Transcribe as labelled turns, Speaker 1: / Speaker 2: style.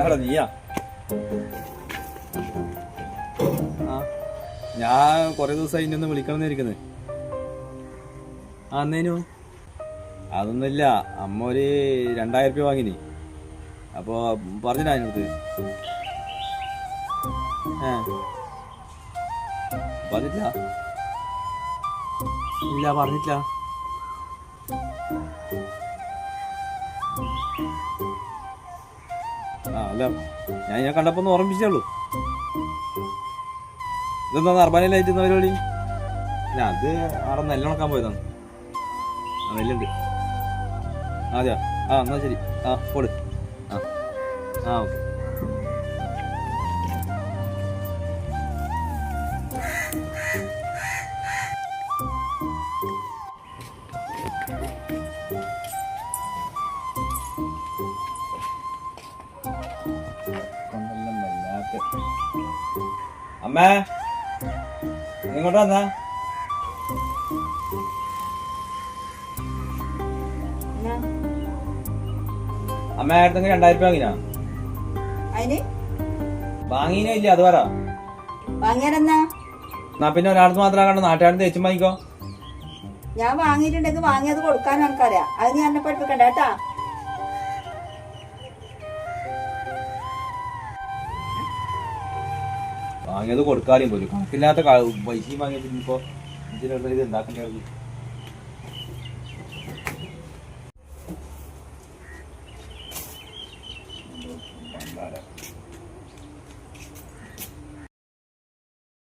Speaker 1: അവിടെ ആ. ഞാൻ കുറേ ദിവസമായി ഇന്നൊന്ന് വിളിക്കണം ഇരിക്കുന്നത് ആ എന്നേനു അതൊന്നുമില്ല. അമ്മ ഒരു രണ്ടായിരം രൂപ വാങ്ങിനി. അപ്പോൾ പറഞ്ഞില്ല അതിനടുത്ത് ഏ പറഞ്ഞിട്ടില്ല. ഇല്ല പറഞ്ഞിട്ടില്ല. അല്ല ഞാൻ ഞാൻ കണ്ടപ്പോ ഒന്ന് ഓർമ്മിച്ചേ ഉള്ളൂ. ഇതെന്താ അർബാനയിലായിട്ട് പരിപാടി? ഞാൻ അത് അവിടെ നെല്ല് ഉണക്കാൻ പോയതാണ്. ആ നെല്ലുണ്ട്. അതെയോ? ആ എന്നാ ശരി. ആ പോട്. ആ. ആ ഓക്കെ. കൊണ്ടെല്ലാം വല്ലാത്ത അമ്മേ ഇങ്ങോട്ട് വന്നാ. അമ്മ ആയിരത്തെങ്കിൽ രണ്ടായിരം രൂപ വാങ്ങിനാ?
Speaker 2: അതിന്?
Speaker 1: വാങ്ങിനോ ഇല്ല അത് പറ.
Speaker 2: വാങ്ങിയാലെന്നാ?
Speaker 1: എന്നാ പിന്നെ ഒരാൾക്ക് മാത്രം കണ്ടോ? നാട്ടുകാരൻ തേച്ചും വാങ്ങിക്കോ.
Speaker 2: ഞാൻ വാങ്ങിയിട്ടുണ്ടെങ്കിൽ വാങ്ങിയത് കൊടുക്കാൻ എനിക്കറിയാം. അത് ഞാൻ എന്നെ പഠിപ്പിക്കണ്ട കേട്ടാ?
Speaker 1: വാങ്ങിയത് കൊടുക്കാനും പോലും കണക്കില്ലാത്ത പൈസയും വാങ്ങിയപ്പോ ഇതിനുള്ള ഇത് ഉണ്ടാക്കേണ്ടി